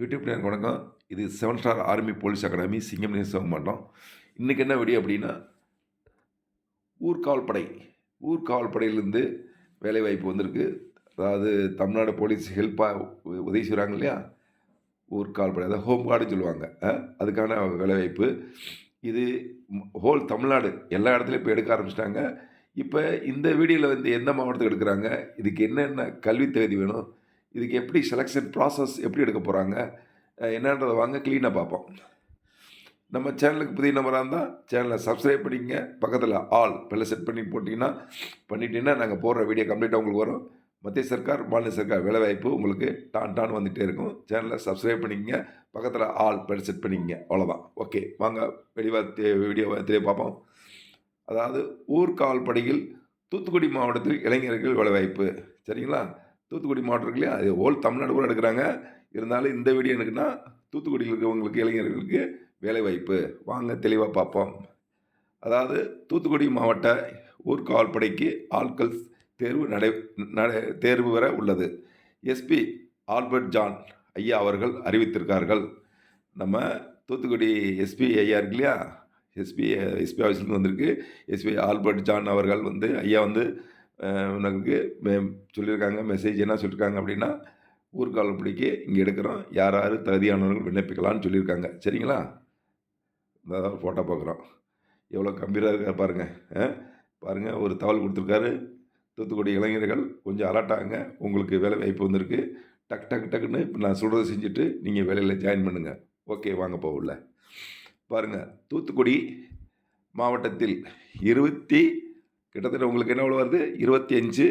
YouTube நேரம் வணக்கம். இது seven star army police academy சிங்கம் நேசம் மாட்டோம் இன்றைக்கி என்ன வீடியோ அப்படின்னா ஊர்காவல் படை ஊர் காவல்படையிலேருந்து வேலைவாய்ப்பு வந்திருக்கு. அதாவது தமிழ்நாடு போலீஸ் ஹெல்ப்பாக உதவி செய்கிறாங்க இல்லையா? ஊர் காவல்படை அதாவது ஹோம் கார்டுன்னு சொல்லுவாங்க. அதுக்கான வேலைவாய்ப்பு. இது ஹோல் தமிழ்நாடு எல்லா இடத்துலையும் இப்போ எடுக்க ஆரம்பிச்சிட்டாங்க. இப்போ இந்த வீடியோவில் வந்து எந்த மாவட்டத்துக்கு எடுக்கிறாங்க? இதுக்கு என்னென்ன கல்வி தகுதி வேணும்? இதுக்கு எப்படி செலெக்ஷன் ப்ராசஸ் எப்படி எடுக்க போகிறாங்க என்னன்றதை வாங்க க்ளீனாக பார்ப்போம். நம்ம சேனலுக்கு புதிய நம்பராக இருந்தால் சேனலை சப்ஸ்கிரைப் பண்ணிக்கங்க. பக்கத்தில் ஆல் பெல்ல செட் பண்ணி போட்டிங்கன்னா பண்ணிட்டீங்கன்னா நாங்கள் போடுற வீடியோ கம்ப்ளீட்டாக உங்களுக்கு வரும். மத்திய சர்க்கார் மாநில சர்க்கார் வேலைவாய்ப்பு உங்களுக்கு டான் டான் வந்துகிட்டே இருக்கும். சேனலை சப்ஸ்கிரைப் பண்ணிக்கங்க. பக்கத்தில் ஆல் பெல் செட் பண்ணிக்கங்க. அவ்வளோதான் ஓகே வாங்க வெளிவாக வீடியோ தெரிய பார்ப்போம். அதாவது ஊர்காவல் படையில் தூத்துக்குடி மாவட்டத்தில் இளைஞர்கள் வேலைவாய்ப்பு சரிங்களா? தூத்துக்குடி மாவட்டம் இருக்கு இல்லையா அது ஹோல் தமிழ்நாடு கூட எடுக்கிறாங்க. இருந்தாலும் இந்த வீடியோ எனக்குன்னா தூத்துக்குடியில் இருக்கிறவங்களுக்கு இளைஞர்களுக்கு வேலைவாய்ப்பு. வாங்க தெளிவாக பார்ப்போம். அதாவது தூத்துக்குடி மாவட்ட ஊர் படைக்கு ஆட்கள் தேர்வு நடை நடை தேர்வு வர உள்ளது. எஸ்பி ஆல்பர்ட் ஜான் ஐயா அவர்கள் அறிவித்திருக்கார்கள். நம்ம தூத்துக்குடி எஸ்பி ஐயா இருக்கு இல்லையா? எஸ்பி எஸ்பி ஆஃபீஸ்லேருந்து வந்திருக்கு. எஸ்பி ஆல்பர்ட் ஜான் அவர்கள் வந்து ஐயா வந்து உனக்கு மே சொல்லியிருக்காங்க மெசேஜ் என்ன சொல்லியிருக்காங்க அப்படின்னா ஊர்காவல் பிடிக்க இங்கே எடுக்கிறோம். யார் யார் தகுதியானவர்கள் விண்ணப்பிக்கலாம்னு சொல்லியிருக்காங்க சரிங்களா? இந்த ஃபோட்டோ பார்க்குறோம் எவ்வளோ கம்பீராக இருக்கார் பாருங்கள் பாருங்கள் ஒரு தகவல் கொடுத்துருக்காரு. தூத்துக்குடி இளைஞர்கள் கொஞ்சம் அலர்ட்டாங்க உங்களுக்கு வேலை வாய்ப்பு வந்திருக்கு. டக் டக் டக்குன்னு இப்போ நான் சொல்கிறத செஞ்சுட்டு நீங்கள் வேலையில் ஜாயின் பண்ணுங்கள் ஓகே வாங்க போகல பாருங்கள் தூத்துக்குடி மாவட்டத்தில் இருபத்தி கிட்டத்தட்ட உங்களுக்கு என்ன வருது? இருபத்தி அஞ்சு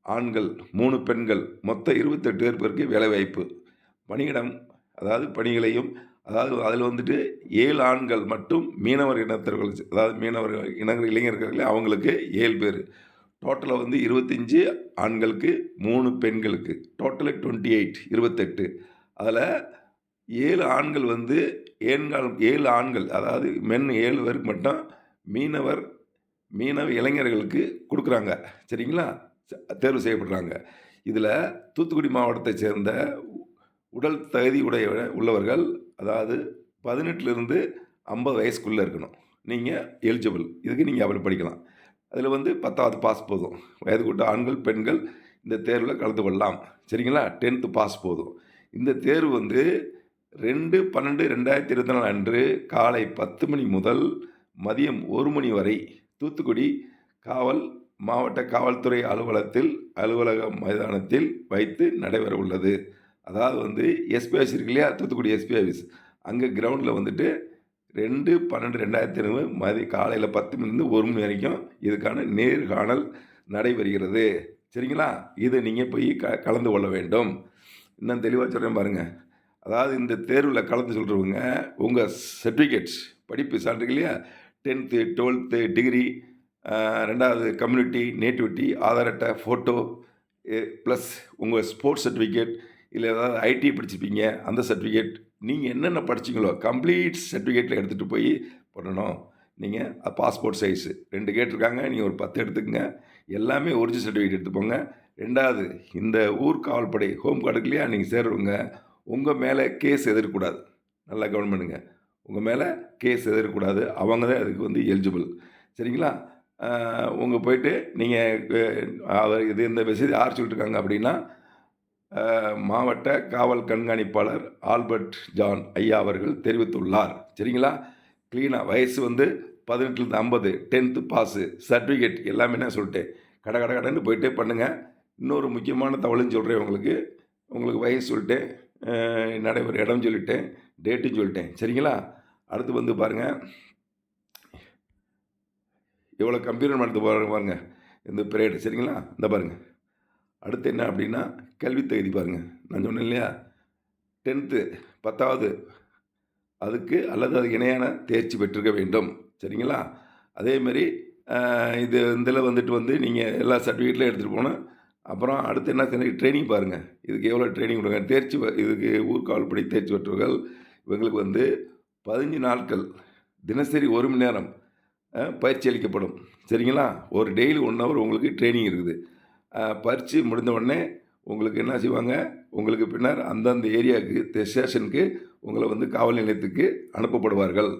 ஆண்கள் மூணு பெண்கள் மொத்தம் இருபத்தெட்டு பேர் பேருக்கு வேலைவாய்ப்பு பணியிடம் அதாவது பணிகளையும் அதாவது அதில் வந்துட்டு ஏழு ஆண்கள் மட்டும் மீனவர் இனத்தர்கள் அதாவது மீனவர் இன இளைஞர்கள் அவங்களுக்கு ஏழு பேர். டோட்டலாக வந்து இருபத்தஞ்சி ஆண்களுக்கு மூணு பெண்களுக்கு. டோட்டலாக டுவெண்ட்டி எயிட் இருபத்தெட்டு. அதில் ஏழு ஆண்கள் வந்து ஏன்கால் ஏழு ஆண்கள் அதாவது மென் ஏழு பேருக்கு மட்டும் மீனவர் மீனவ இளைஞர்களுக்கு கொடுக்குறாங்க. சரிங்களா? ச- தேர்வு செய்யப்படுறாங்க. இதில் தூத்துக்குடி மாவட்டத்தை சேர்ந்த உடல் தகுதி உடைய உள்ளவர்கள் அதாவது பதினெட்டுலேருந்து ஐம்பது வயசுக்குள்ளே இருக்கணும். நீங்கள் எலிஜிபிள் இதுக்கு நீங்கள் அப்படி படிக்கலாம் அதில் வந்து பத்தாவது பாஸ் போதும். வயது கூட்ட ஆண்கள் பெண்கள் இந்த தேர்வில் கலந்து கொள்ளலாம். சரிங்களா? டென்த்து பாஸ் போதும். இந்த தேர்வு வந்து ரெண்டு பன்னெண்டு ரெண்டாயிரத்தி இருபத்தி நாலு அன்று காலை பத்து மணி முதல் மதியம் ஒரு மணி வரை தூத்துக்குடி காவல் மாவட்ட காவல்துறை அலுவலகத்தில் அலுவலக மைதானத்தில் வைத்து நடைபெற உள்ளது. அதாவது வந்து எஸ்பி ஆஃபீஸ் இருக்கு இல்லையா? தூத்துக்குடி எஸ்பி ஆஃபீஸ் அங்கே கிரவுண்டில் வந்துட்டு ரெண்டு பன்னெண்டு ரெண்டாயிரத்தி இருபது மதி காலையில் பத்து மணிலேருந்து ஒரு மணி வரைக்கும் இதுக்கான நேர்காணல் நடைபெறுகிறது. சரிங்களா? இதை நீங்கள் போய் க கலந்து கொள்ள வேண்டும். இன்னும் தெளிவாக சொல்கிறேன் பாருங்கள் அதாவது இந்த தேர்வில் கலந்து சொல்கிறவங்க உங்கள் சர்டிஃபிகேட்ஸ் படிப்பு சான்று இல்லையா? டென்த்து டுவெல்த்து டிகிரி ரெண்டாவது கம்யூனிட்டி நேட்டிவிட்டி ஆதார் அட்டை ஃபோட்டோ ப்ளஸ் உங்கள் ஸ்போர்ட்ஸ் சர்டிஃபிகேட் இல்லை ஏதாவது ஐடி படிச்சிருப்பீங்க அந்த சர்டிஃபிகேட் நீங்கள் என்னென்ன படிச்சீங்களோ கம்ப்ளீட் சர்டிஃபிகேட்டில் எடுத்துகிட்டு போய் பண்ணணும். நீங்கள் பாஸ்போர்ட் சைஸு ரெண்டு கேட்டிருக்காங்க நீங்கள் ஒரு பத்து எடுத்துக்கங்க எல்லாமே ஒரிஜினல் சர்டிஃபிகேட் எடுத்துப்போங்க ரெண்டாவது இந்த ஊர் காவல்படை ஹோம் கார்டுக்கு இல்லையா நீங்கள் சேருவங்க உங்கள் மேலே கேஸ் எதிர்க்கூடாது நல்லா கவனம் பண்ணுங்கள் உங்கள் மேலே கேஸ் எதிர்க்கூடாது அவங்க தான் அதுக்கு வந்து எலிஜிபிள் சரிங்களா? உங்கள் போயிட்டு நீங்கள் அவர் இது இந்த மெசேஜ் யார் சொல்லிட்டுருக்காங்க அப்படின்னா மாவட்ட காவல் கண்காணிப்பாளர் ஆல்பர்ட் ஜான் ஐயா அவர்கள் தெரிவித்துள்ளார். சரிங்களா? க்ளீனாக வயசு வந்து பதினெட்டுலேருந்து ஐம்பது டென்த்து பாஸு சர்டிஃபிகேட் எல்லாமே நான் சொல்லிட்டேன். கட கட கடைன்னு போயிட்டே பண்ணுங்கள் இன்னொரு முக்கியமான தகவலும் சொல்கிறேன் உங்களுக்கு. உங்களுக்கு வயசு சொல்லிட்டேன். அஹ், நடைபெற இடம் சொல்லிட்டேன். டேட்டும் சொல்லிட்டேன். சரிங்களா? அடுத்து வந்து பாருங்கள் எவ்வளோ கம்ப்யூட்டர் நடத்து பாருங்க பாருங்கள் இந்த பிரேடு சரிங்களா? இந்த பாருங்கள் அடுத்து என்ன அப்படின்னா கல்வி தகுதி பாருங்கள் நான் சொன்னேன் இல்லையா? டென்த்து பத்தாவது அதுக்கு அல்லது அதுக்கு இணையான தேர்ச்சி பெற்றிருக்க வேண்டும். சரிங்களா? அதேமாரி இது இதில் வந்துட்டு வந்து நீங்கள் எல்லா சர்டிஃபிகேட்லையும் எடுத்துகிட்டு போகணும். அப்புறம் அடுத்து என்ன ட்ரைனிங் பாருங்கள் இதுக்கு எவ்வளோ ட்ரைனிங் கொடுங்க. தேர்ச்சி இதுக்கு ஊர்காவல் படி தேர்ச்சி பெற்றவர்கள் இவங்களுக்கு வந்து பதினஞ்சு நாட்கள் தினசரி ஒரு மணி நேரம் பயிற்சி அளிக்கப்படும். சரிங்களா? ஒரு டெய்லி ஒன் ஹவர் உங்களுக்கு ட்ரைனிங் இருக்குது. பயிற்சி முடிந்த உடனே உங்களுக்கு என்ன செய்வாங்க? உங்களுக்கு பின்னர் அந்தந்த ஏரியாவுக்கு ஸ்டேஷனுக்கு உங்களை வந்து காவல் நிலையத்துக்கு அனுப்பப்படுவார்கள்.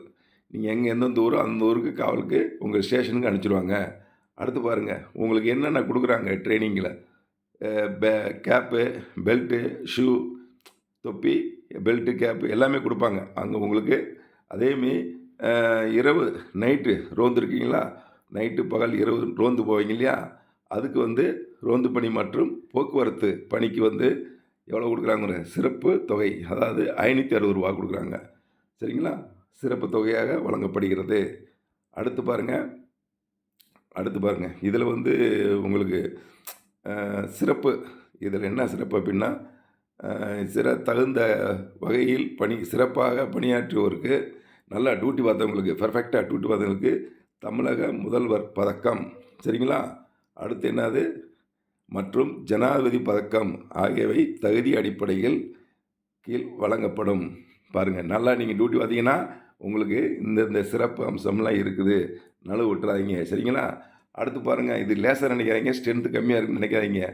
நீங்கள் எங்கே எந்தெந்த ஊரோ அந்த ஊருக்கு காவலுக்கு உங்கள் ஸ்டேஷனுக்கு அனுப்பிச்சிடுவாங்க அடுத்து பாருங்கள் உங்களுக்கு என்னென்ன கொடுக்குறாங்க ட்ரைனிங்கில் பே கேப்பு பெல்ட்டு ஷூ தொப்பி பெல்ட்டு கேப்பு எல்லாமே கொடுப்பாங்க. அங்கே உங்களுக்கு அதேமாரி இரவு நைட்டு ரோந்து இருக்கீங்களா நைட்டு பகல் இரவு ரோந்து போவீங்க இல்லையா? அதுக்கு வந்து ரோந்து பணி மற்றும் போக்குவரத்து பணிக்கு வந்து எவ்வளோ கொடுக்குறாங்க சிறப்பு தொகை. அதாவது ஐநூற்றி அறுபது ரூபா கொடுக்குறாங்க. சரிங்களா? சிறப்பு தொகையாக வழங்கப்படுகிறது. அடுத்து பாருங்கள் அடுத்து பாருங்கள் இதில் வந்து உங்களுக்கு சிறப்பு. இதில் என்ன சிறப்பு அப்படின்னா சிற தகுந்த வகையில் பணி சிறப்பாக பணியாற்றுவோருக்கு நல்லா டியூட்டி பார்த்தவங்களுக்கு பெர்ஃபெக்டாக டியூட்டி பார்த்தவங்களுக்கு தமிழக முதல்வர் பதக்கம். சரிங்களா? அடுத்து என்னது? மற்றும் ஜனாதிபதி பதக்கம் ஆகியவை தகுதி அடிப்படையில் கீழ் வழங்கப்படும். பாருங்கள் நல்லா நீங்கள் டியூட்டி பார்த்தீங்கன்னா உங்களுக்கு இந்த இந்த சிறப்பு அம்சம்லாம் இருக்குது. நழுவு விட்டுறாதீங்க சரிங்களா? அடுத்து பாருங்கள் இது லேசர் நினைக்காதீங்க ஸ்ட்ரென்த்து கம்மியாக இருக்குன்னு நினைக்காதீங்க.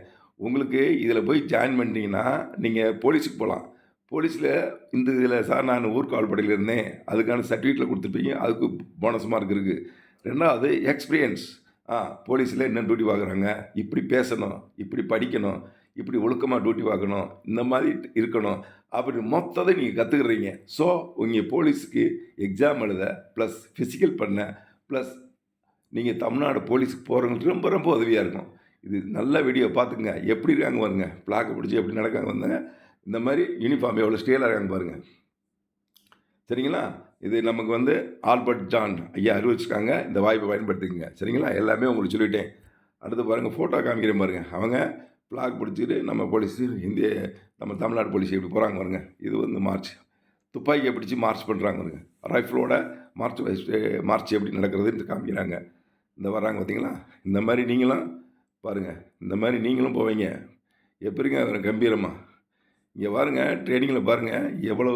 உங்களுக்கு இதில் போய் ஜாயின் பண்ணிட்டீங்கன்னா நீங்கள் போலீஸுக்கு போகலாம் போலீஸில் இந்த இதில் சார் நான் ஊர்காவல் படையில் இருந்தேன். அதுக்கான சர்டிஃபிகேட்டில் கொடுத்துருப்பீங்க அதுக்கு போனஸ் மார்க் இருக்குது ரெண்டாவது எக்ஸ்பீரியன்ஸ் ஆ போலீஸில் என்ன டியூட்டி பார்க்குறாங்க இப்படி பேசணும் இப்படி படிக்கணும் இப்படி ஒழுக்கமாக டியூட்டி பார்க்கணும் இந்த மாதிரி இருக்கணும். அப்படி மொத்தத்தை நீங்கள் கற்றுக்குறீங்க ஸோ உங்கள் போலீஸுக்கு எக்ஸாம் எழுத ப்ளஸ் ஃபிசிக்கல் பண்ண ப்ளஸ் நீங்கள் தமிழ்நாடு போலீஸுக்கு போகிறவங்களுக்கு ரொம்ப ரொம்ப உதவியாக இருக்கும். இது நல்ல வீடியோ பார்த்துங்க எப்படி இருக்காங்க பாருங்க. பிளாக்கை பிடிச்சி எப்படி நடக்காங்க வந்தாங்க இந்த மாதிரி யூனிஃபார்ம் எவ்வளோ ஸ்டேலாக இருக்காங்க பாருங்கள் சரிங்களா? இது நமக்கு வந்து ஆல்பர்ட் ஜான் ஐயா அறிவிச்சிருக்காங்க. இந்த வாய்ப்பை பயன்படுத்திக்கங்க. சரிங்களா? எல்லாமே உங்களுக்கு சொல்லிட்டேன். அடுத்து பாருங்கள் ஃபோட்டோ காமிக்கிறேன் பாருங்கள் அவங்க பிளாக் பிடிச்சிட்டு நம்ம போலீஸ் இந்திய நம்ம தமிழ்நாடு போலீஸ் எப்படி போகிறாங்க பாருங்க. இது வந்து மார்ச் துப்பாக்கியை பிடிச்சி மார்ச் பண்ணுறாங்க பாருங்க. ரைஃபிளோட மார்ச் மார்ச் எப்படி நடக்கிறதுன்னு காமிக்கிறாங்க. இந்த வர்றாங்க பார்த்தீங்களா இந்த மாதிரி நீங்களும் பாருங்கள் இந்த மாதிரி நீங்களும் போவீங்க. எப்படிங்க அவர் கம்பீரமாக இங்கே பாருங்கள் ட்ரைனிங்கில் பாருங்கள் எவ்வளோ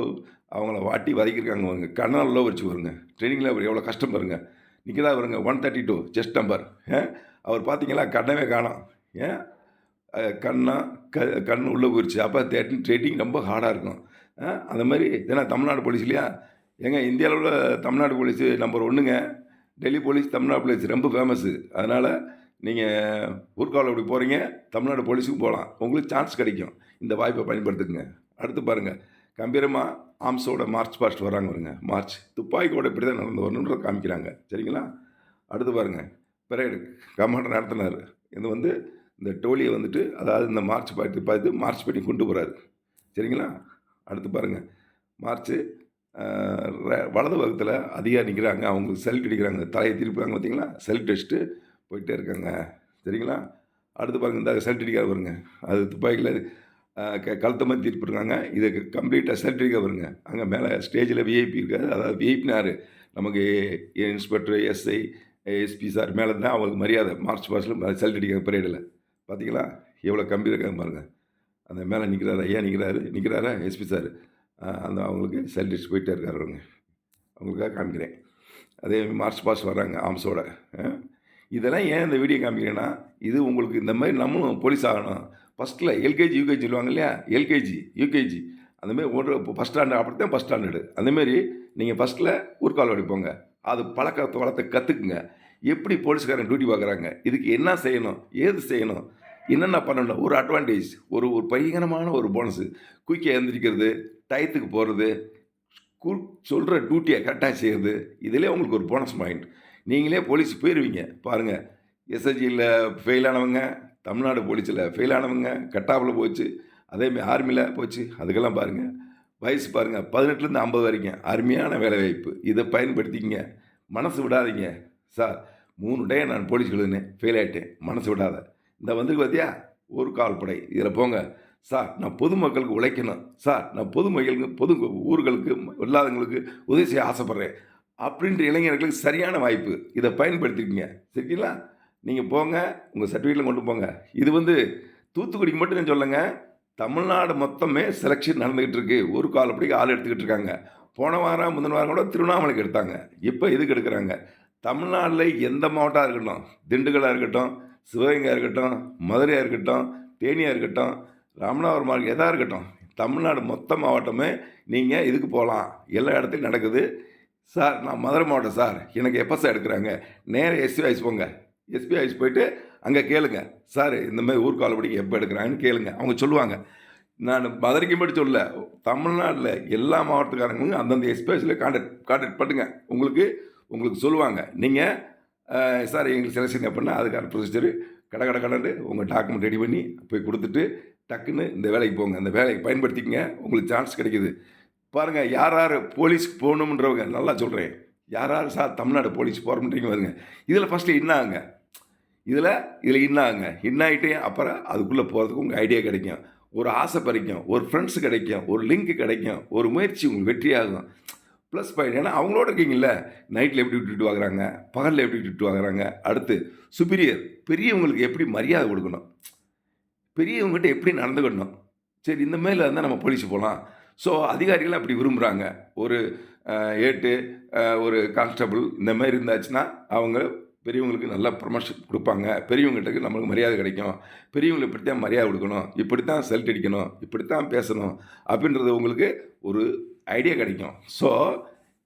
அவங்கள வாட்டி வதக்கியிருக்காங்க வருங்க கண்ணால் வச்சு வருங்க ட்ரைனிங்கில் அவர் எவ்வளோ கஷ்டம் பாருங்க. நிற்கதா வருங்க one thirty two chest number அவர் பார்த்தீங்களா கண்ணவே காணோம். ஏன் கண்ணாக கண்ணா க கண் உள்ளே போயிடுச்சு அப்போ தேட்டிங் ட்ரெயினிங் ரொம்ப ஹார்டாக இருக்கும். அந்த மாதிரி ஏன்னா தமிழ்நாடு போலீஸ் இல்லையா? ஏங்க இந்தியாவில் உள்ள தமிழ்நாடு போலீஸு நம்பர் ஒன்றுங்க டெல்லி போலீஸ் தமிழ்நாடு போலீஸ் ரொம்ப ஃபேமஸ்ஸு அதனால் நீங்கள் ஊர்காவில் இப்படி போகிறீங்க தமிழ்நாடு போலீஸுக்கும் போகலாம். உங்களுக்கு சான்ஸ் கிடைக்கும். இந்த வாய்ப்பை பயன்படுத்துக்குங்க. அடுத்து பாருங்கள் கம்பீரமாக ஆம்ஸோட மார்ச் பாஸ்ட் வராங்க வருங்க மார்ச். துப்பாக்கியோட இப்படி தான் நடந்து வரணுன்ற காமிக்கிறாங்க. சரிங்களா? அடுத்து பாருங்கள் பெரேடு கமாண்டர் நடத்தினார். இது வந்து இந்த டோலியை வந்துட்டு அதாவது இந்த மார்ச் பார்த்து பார்த்து மார்ச் பண்ணி கொண்டு போகிறாரு சரிங்களா? அடுத்து பாருங்கள் மார்ச்சு ர- வலது பக்கத்தில் அதிகாரி நிற்கிறாங்க அவங்களுக்கு செல்ட் அடிக்கிறாங்க. தலையை திருப்புறாங்க பார்த்தீங்களா செல்ட் அடிச்சுட்டு போயிட்டே இருக்காங்க. சரிங்களா? அடுத்து பாருங்கள் இந்த செல்ட் வருங்க. அது துப்பாக்கியில் கழுத்தை க மாதிரி திருப்பிருக்காங்க இது கம்ப்ளீட்டாக சர்டிஃபிகேட் வருங்க. அங்கே மேலே ஸ்டேஜில் விஐபி இருக்காது அதாவது விஐபினார் நமக்கு இன்ஸ்பெக்டர் எஸ்ஐ எஸ்பி சார் மேலே தான் அவங்களுக்கு மரியாதை. மார்ச் மாதத்தில் செல்ட் அடிக்கிற பரேடில் பார்த்தீங்களா எவ்வளோ கம்பி இருக்காங்க பாருங்கள் அந்த மேலே நிற்கிறாரு ஐயா நிற்கிறாரு நிற்கிறாரா எஸ்பி சார் அந்த அவங்களுக்கு செல்ட் அடிச்சு போயிட்டே இருக்காருங்க அவங்களுக்காக காமிக்கிறேன். அதே மார்ச் பாஸ் வர்றாங்க ஆம்ஸோட இதெல்லாம் ஏன் இந்த வீடியோ காமிக்கிறேன்னா இது உங்களுக்கு இந்த மாதிரி நம்மளும் போலீஸ் ஆகணும். ஃபஸ்ட்டில் எல்கேஜி யூகேஜி சொல்லுவாங்க இல்லையா? எல்கேஜி யூகேஜி அந்தமாரி ஒரு ஃபஸ்ட் ஸ்டாண்டர்ட் அப்படி தான் ஃபஸ்ட் ஸ்டாண்டர்டு அந்தமாரி நீங்கள் ஃபஸ்ட்டில் ஊர்கால் அடிப்போங்க அது பழக்கத்தை வளர்த்து கற்றுக்குங்க எப்படி போலீஸ்காரன் டியூட்டி பார்க்குறாங்க? இதுக்கு என்ன செய்யணும்? ஏது செய்யணும்? என்னென்ன பண்ணணும்? ஒரு அட்வான்டேஜ் ஒரு ஒரு பயங்கரமான ஒரு போனஸு குயிக்காக எழுந்திரிக்கிறது டயத்துக்கு போகிறது சொல்கிற டியூட்டியை கரெக்டாக செய்கிறது இதிலே உங்களுக்கு ஒரு போனஸ் பாயிண்ட் நீங்களே போலீஸ் போயிடுவீங்க பாருங்கள் எஸ்எஸ்ஜியில் ஃபெயில் ஆனவங்க தமிழ்நாடு போலீஸில் ஃபெயிலானவங்க கட்டாப்பில் போச்சு. அதேமாதிரி ஆர்மியில் போச்சு. அதுக்கெல்லாம் பாருங்கள் வயசு பாருங்கள் பதினெட்டுலேருந்து ஐம்பது வரைக்கும் அருமையான வேலைவாய்ப்பு. இதை பயன்படுத்திக்கிங்க. மனசு விடாதீங்க. சார் மூணு டே நான் போலீஸ் எழுதுனேன் ஃபெயில் ஆகிட்டேன் மனசு விடாத. இந்த வந்துருக்கு பார்த்தியா ஒரு கால் படை. இதில் போங்க. சார் நான் பொதுமக்களுக்கு உழைக்கணும். சார் நான் பொதுமக்களுக்கு பொது ஊர்களுக்கு இல்லாதவங்களுக்கு உதவி செய்ய ஆசைப்பட்றேன். அப்படின்ற இளைஞர்களுக்கு சரியான வாய்ப்பு. இதை பயன்படுத்திக்கங்க. சரிங்களா? நீங்கள் போங்க உங்கள் சர்டிஃபிகேட்டில் கொண்டு போங்க. இது வந்து தூத்துக்குடிக்கு மட்டும் நான் சொல்லுங்க தமிழ்நாடு மொத்தமே செலெக்ஷன் நடந்துக்கிட்டு இருக்கு. ஒரு கால் அப்படிக்கு ஆள் எடுத்துக்கிட்டு இருக்காங்க. போன வாரம் முந்தின வாரம் கூட திருவண்ணாமலைக்கு எடுத்தாங்க. இப்போ இதுக்கு எடுக்கிறாங்க? தமிழ்நாட்டில் எந்த மாவட்டமாக இருக்கட்டும் திண்டுக்கலாக இருக்கட்டும் சிவகங்கையாக இருக்கட்டும் மதுரையாக இருக்கட்டும் தேனியாக இருக்கட்டும் ராமநாதபுரம் மார்க் எதாக இருக்கட்டும் தமிழ்நாடு மொத்த மாவட்டமே நீங்கள் இதுக்கு போகலாம் எல்லா இடத்துலையும் நடக்குது. சார் நான் மதுரை மாவட்டம் சார். எனக்கு எப்போ சார் எடுக்கிறாங்க? நேராக எஸ்பி ஆஃபீஸ் போங்க. எஸ்பி ஆஃபீஸ் போயிட்டு அங்கே கேளுங்க. சார் இந்த மாதிரி ஊர்கால எப்போ எடுக்கிறாங்கன்னு கேளுங்க. அவங்க சொல்லுவாங்க. நான் மதுரைக்கு மட்டும் சொல்ல தமிழ்நாட்டில் எல்லா மாவட்டக்காரங்களும் அந்தந்த எஸ்பிஐஸில் கான்டாக்ட் கான்டாக்ட் பண்ணுங்க. உங்களுக்கு உங்களுக்கு சொல்லுவாங்க. நீங்கள் சார் எங்களுக்கு செலெக்ஷன் எப்படின்னா அதுக்கான ப்ரொசீஜர் கடை கடை கடந்து உங்கள் டாக்குமெண்ட் ரெடி பண்ணி போய் கொடுத்துட்டு டக்குன்னு இந்த வேலைக்கு போங்க. இந்த வேலைக்கு பயன்படுத்திக்கங்க. உங்களுக்கு சான்ஸ் கிடைக்கிது. பாருங்கள் யார் யார் போலீஸ்க்கு போகணுன்றவங்க நல்லா சொல்கிறேன் யார் யார் சார் தமிழ்நாடு போலீஸ் போகிறோம்ன்றீங்க பாருங்க. இதில் ஃபஸ்ட்டு இன்னாங்க? இதில் இதில் இன்னாங்க? இன்னாயிட்டே அப்புறம் அதுக்குள்ளே போகிறதுக்கு உங்கள் ஐடியா கிடைக்கும். ஒரு ஆசை பறிக்கும் ஒரு ஃப்ரெண்ட்ஸ் கிடைக்கும் ஒரு லிங்க் கிடைக்கும் ஒரு முயற்சி உங்களுக்கு வெற்றியாகும். ப்ளஸ் பாயிண்ட் ஏன்னா அவங்களோட இருக்கீங்கல்ல நைட்டில் எப்படி விட்டுட்டு வாங்குறாங்க பகலில் எப்படி விட்டுட்டு வாங்குறாங்க அடுத்து சுப்பீரியர் பெரியவங்களுக்கு எப்படி மரியாதை கொடுக்கணும்? பெரியவங்ககிட்ட எப்படி நடந்துக்கணும்? சரி இந்த மேலே இருந்தால் நம்ம போலீஸ் போகலாம் ஸோ அதிகாரிகள் அப்படி விரும்புகிறாங்க ஒரு ஏட்டு ஒரு கான்ஸ்டபிள் இந்த மாதிரி இருந்தாச்சுன்னா அவங்க பெரியவங்களுக்கு நல்ல ப்ரமோஷன் கொடுப்பாங்க. பெரியவங்ககிட்ட நம்மளுக்கு மரியாதை கிடைக்கும். பெரியவங்களை இப்படி தான் மரியாதை கொடுக்கணும். இப்படி தான் செல்ட் அடிக்கணும். இப்படி தான் பேசணும். அப்படின்றது உங்களுக்கு ஒரு ஐடியா கிடைக்கும். ஸோ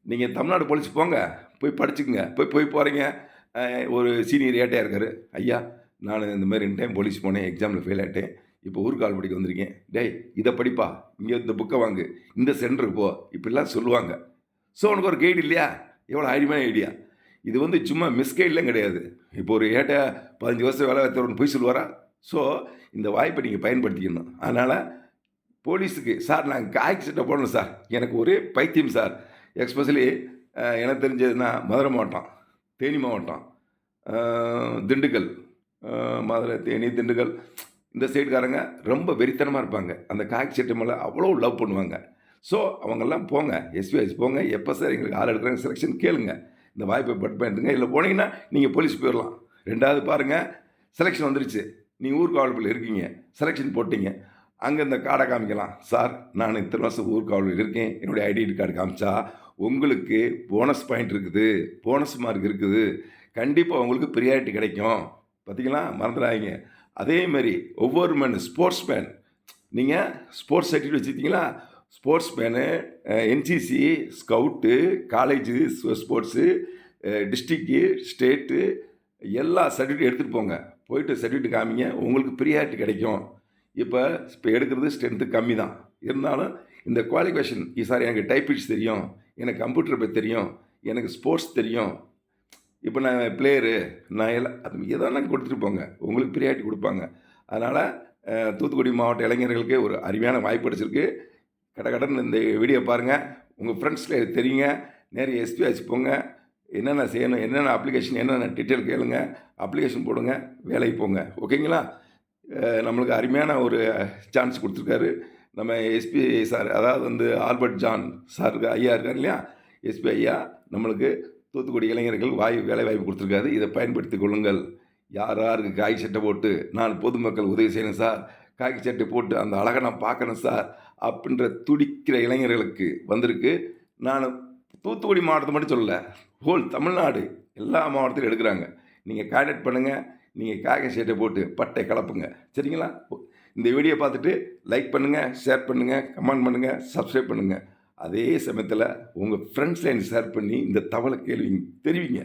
நீங்கள் தமிழ்நாடு போலீஸ் போங்க. போய் படிச்சுக்குங்க. போய் போய் போகிறீங்க ஒரு சீனியர் ஏட்டையாக இருக்கார் ஐயா நான் இந்த மாதிரி ரெண்டு டைம் போலீஸ் போனேன். எக்ஸாமில் ஃபெயில் ஆகிட்டேன் இப்போ ஊர்கால் படிக்க வந்திருக்கேன். டேய் இதை படிப்பா. இங்கே இந்த புக்கை வாங்கு. இந்த சென்டருக்கு போ. இப்படிலாம் சொல்லுவாங்க. ஸோ உனக்கு ஒரு கைடு இல்லையா? எவ்வளோ ஐடியமான ஐடியா இது வந்து சும்மா மிஸ்கைட்லாம் கிடையாது. இப்போ ஒரு ஏட்டை பதினஞ்சு வருஷம் வேலை வைத்தவன் போய் சொல்லுவாரா? ஸோ இந்த வாய்ப்பை நீங்கள் பயன்படுத்திக்கணும். அதனால் போலீஸுக்கு சார் நாங்கள் காய்க்கு சட்டை போடணும் சார். எனக்கு ஒரே பைத்தியம் சார். எக்ஸ்பெஷலி எனக்கு தெரிஞ்சதுன்னா மதுரை மாவட்டம் தேனி மாவட்டம். திண்டுக்கல். மதுரை தேனி திண்டுக்கல். இந்த சைடுக்காரங்க ரொம்ப வெறித்தனமாக இருப்பாங்க. அந்த காக்கி சட்டை மேலே அவ்வளோ லவ் பண்ணுவாங்க. ஸோ அவங்கெல்லாம் போங்க. எஸ்பிஐஸ் போங்க. எப்போ சார் எங்களுக்கு ஆள் எடுக்கிறாங்க செலெக்ஷன் கேளுங்க. இந்த வாய்ப்பை பட் பண்ணிட்டுங்க இல்லை போனீங்கன்னா நீங்கள் போலீஸ் போயிடலாம் ரெண்டாவது பாருங்கள் செலெக்ஷன் வந்துருச்சு. நீங்கள் ஊர்காவலில் இருக்கீங்க. செலெக்ஷன் போட்டீங்க. அங்கே இந்த கார்டை காமிக்கலாம். சார் நான் இத்தனை வருஷம் ஊர்காவலில் இருக்கேன். என்னுடைய ஐடென்டி கார்டு காமிச்சா உங்களுக்கு போனஸ் பாயிண்ட் இருக்குது. போனஸ் மார்க் இருக்குது. கண்டிப்பாக உங்களுக்கு ப்ரியாரிட்டி கிடைக்கும். பார்த்தீங்களா மறந்துடாதீங்க. அதேமாரி ஒவ்வொரு மேன் ஸ்போர்ட்ஸ் மேன் நீங்கள் ஸ்போர்ட்ஸ் சர்டிஃபிகேட் வச்சுருக்கீங்களா? Sports man NCC scout college sports district state எல்லா சர்டிஃபிகேட் எடுத்துகிட்டு போங்க. போயிட்டு சர்டிஃபிகேட் காமிங்க. உங்களுக்கு ப்ரியாரிட்டி கிடைக்கும். இப்போ இப்போ எடுக்கிறது ஸ்ட்ரென்த்து கம்மி தான். இருந்தாலும் இந்த குவாலிஃபிகேஷன் சார் எனக்கு டைப்பிக்ஸ் தெரியும். எனக்கு கம்ப்யூட்டர் பற்றி தெரியும். எனக்கு ஸ்போர்ட்ஸ் தெரியும். இப்போ நான் பிளேயரு நான் எல்லாம் அது எதனா கொடுத்துட்டு போங்க. உங்களுக்கு ப்ரியாரிட்டி கொடுப்பாங்க. அதனால் தூத்துக்குடி மாவட்ட இளைஞர்களுக்கு ஒரு அருமையான வாய்ப்பு கிடச்சிருக்கு. கட கடன்னு இந்த வீடியோ பாருங்கள் உங்கள் ஃப்ரெண்ட்ஸில் தெரியுங்க. நேரம் எஸ்பி போங்க. என்னென்ன செய்யணும் என்னென்ன அப்ளிகேஷன் என்னென்ன டீட்டெயில் கேளுங்க. அப்ளிகேஷன் போடுங்க. வேலைக்கு போங்க. ஓகேங்களா? நம்மளுக்கு அருமையான ஒரு சான்ஸ் கொடுத்துருக்காரு. நம்ம எஸ்பி சார் அதாவது வந்து ஆல்பர்ட் ஜான் சார் இருக்கா- ஐயா இருக்கார் இல்லையா? எஸ்பி ஐயா நம்மளுக்கு தூத்துக்குடி இளைஞர்கள் வாய் வேலை வாய்ப்பு கொடுத்துருக்காரு. இதை பயன்படுத்தி கொள்ளுங்கள். யார் யாருக்கு காய் சட்டை போட்டு நான் பொதுமக்கள் உதவி செய்யணும் சார். காக்கி சட்டை போட்டு அந்த அழகை நான் பார்க்கணும் சார் அப்படின்ற துடிக்கிற இளைஞர்களுக்கு வந்திருக்கு. நான் தூத்துக்குடி மாவட்டத்தை மட்டும் சொல்லலை ஹோல் தமிழ்நாடு எல்லா மாவட்டத்திலும் எடுக்கிறாங்க. நீங்கள் கான்டாக்ட் பண்ணுங்கள் நீங்கள் காக்கி சட்டை போட்டு பட்டை கலப்புங்க. சரிங்களா? இந்த வீடியோ பார்த்துட்டு லைக் பண்ணுங்கள் ஷேர் பண்ணுங்கள் கமெண்ட் பண்ணுங்கள் சப்ஸ்கிரைப் பண்ணுங்கள் அதே சமயத்தில் உங்கள் ஃப்ரெண்ட்ஸ் லைன் ஷேர் பண்ணி இந்த தவளை கேள்வி தெரிவிங்க.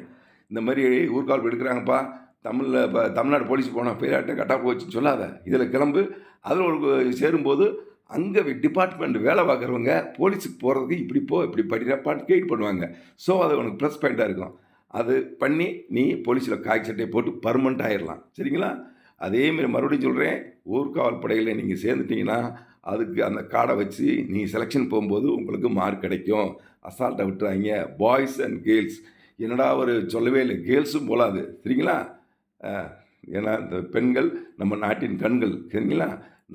இந்த மாதிரி ஊர்கால் எடுக்கிறாங்கப்பா தமிழில் இப்போ தமிழ்நாடு போலீஸ் போனால் பெரியாட்ட கட்டாக போச்சுன்னு சொல்லாத. இதில் கிளம்பு அதில் ஒரு சேரும்போது அங்கே டிபார்ட்மெண்ட் வேலை பார்க்குறவங்க போலீஸுக்கு போகிறதுக்கு இப்படி போ இப்படி படிப்பான்னு கைட் பண்ணுவாங்க. ஸோ அது உனக்கு ப்ளஸ் பாயிண்ட்டாக இருக்கும். அது பண்ணி நீ போலீஸில் காய் சட்டையை போட்டு பர்மனெண்ட் ஆயிடலாம் சரிங்களா? அதேமாரி மறுபடியும் சொல்கிறேன் ஊர்காவல் படையில் நீங்கள் சேர்ந்துட்டிங்கன்னா அதுக்கு அந்த கார்டை வச்சு நீ செலெக்ஷன் போகும்போது உங்களுக்கு மார்க் கிடைக்கும். அசால்ட்டை விட்டுறாங்க. பாய்ஸ் அண்ட் கேர்ள்ஸ் என்னடா ஒரு சொல்லவே இல்லை. கேர்ள்ஸும் போலாது. சரிங்களா? ஏன்னா இந்த பெண்கள் நம்ம நாட்டின் கண்கள். சரிங்களா?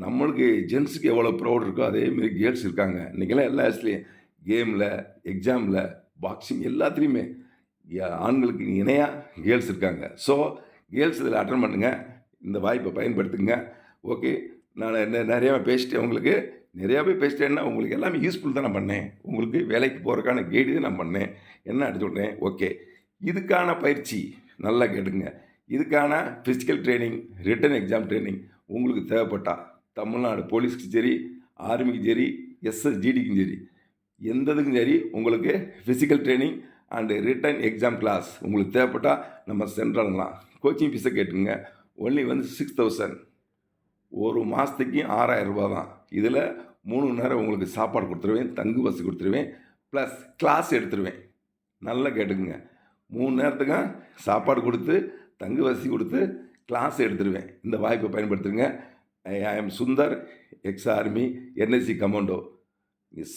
நம்மளுக்கு ஜென்ஸுக்கு எவ்வளோ ப்ரௌட் இருக்கோ அதேமாரி கேர்ள்ஸ் இருக்காங்க. இன்றைக்கெல்லாம் எல்லா இடத்துலையும் கேமில் எக்ஸாமில் பாக்ஸிங் எல்லாத்துலேயுமே ஆண்களுக்கு இணையாக கேர்ள்ஸ் இருக்காங்க. ஸோ கேர்ள்ஸ் இதில் அட்டன் பண்ணுங்கள் இந்த வாய்ப்பை பயன்படுத்துங்க. ஓகே நான் என்ன நிறையா பேசிட்டேன் உங்களுக்கு. நிறையாவே பேசிட்டேன்னா உங்களுக்கு எல்லாமே யூஸ்ஃபுல் தான் நான் பண்ணேன். உங்களுக்கு வேலைக்கு போகிறதுக்கான கைடு நான் பண்ணேன். என்ன அடிச்சு சொல்கிறேன் ஓகே இதுக்கான பயிற்சி நல்லா கேட்டுங்க இதுக்கான physical training written exam training உங்களுக்கு தேவைப்பட்டா தமிழ்நாடு போலீஸ்க்கு சரி ஆர்மிக்கு சரி எஸ்எஸ்ஜிடிக்கும் சரி எந்த இதுக்கும் சரி உங்களுக்கு physical training and written exam class உங்களுக்கு தேவைப்பட்டால் நம்ம சென்ட்ரலாம் கோச்சிங் ஃபீஸை கேட்டுங்க ஒன்லி வந்து சிக்ஸ் தௌசண்ட் ஒரு மாதத்துக்கு ஆறாயிரம் ரூபா தான். இதில் மூணு மணி நேரம் உங்களுக்கு சாப்பாடு கொடுத்துருவேன் தங்கு வசதி கொடுத்துருவேன் ப்ளஸ் கிளாஸ் எடுத்துருவேன். நல்லா கேட்டுக்குங்க. மூணு நேரத்துக்கு சாப்பாடு கொடுத்து தங்கு வசதி கொடுத்து கிளாஸ் எடுத்துருவேன். இந்த வாய்ப்பை பயன்படுத்துங்க. I am Sundar ex army NSC commando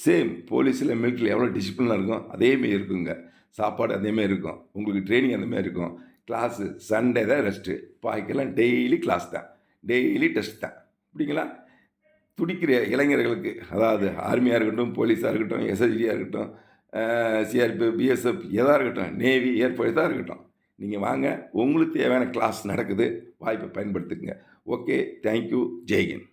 same போலீஸில் மிலிட்ரியில் எவ்வளோ டிசிப்ளினாக இருக்கும் அதேமாரி இருக்குங்க. சாப்பாடு அதேமாரி இருக்கும். உங்களுக்கு ட்ரைனிங் அந்தமாதிரி இருக்கும். கிளாஸு சண்டே தான் ரெஸ்ட்டு பாய்க்கெல்லாம் டெய்லி கிளாஸ் தான். டெய்லி டெஸ்ட் தான். அப்படிங்களா துடிக்கிற இளைஞர்களுக்கு அதாவது ஆர்மியாக இருக்கட்டும் போலீஸாக இருக்கட்டும் எஸ்எஸ்டியாக இருக்கட்டும் சிஆர்பி பிஎஸ்எஃப் எதாக இருக்கட்டும் நேவி ஏர்ஃபோர்ஸ் எதாக இருக்கட்டும். நீங்கள் வாங்க உங்களுக்கு தேவையான கிளாஸ் நடக்குது வாய்ப்பை பயன்படுத்துங்க ஓகே தேங்க்யூ ஜெய்ஹிந்த்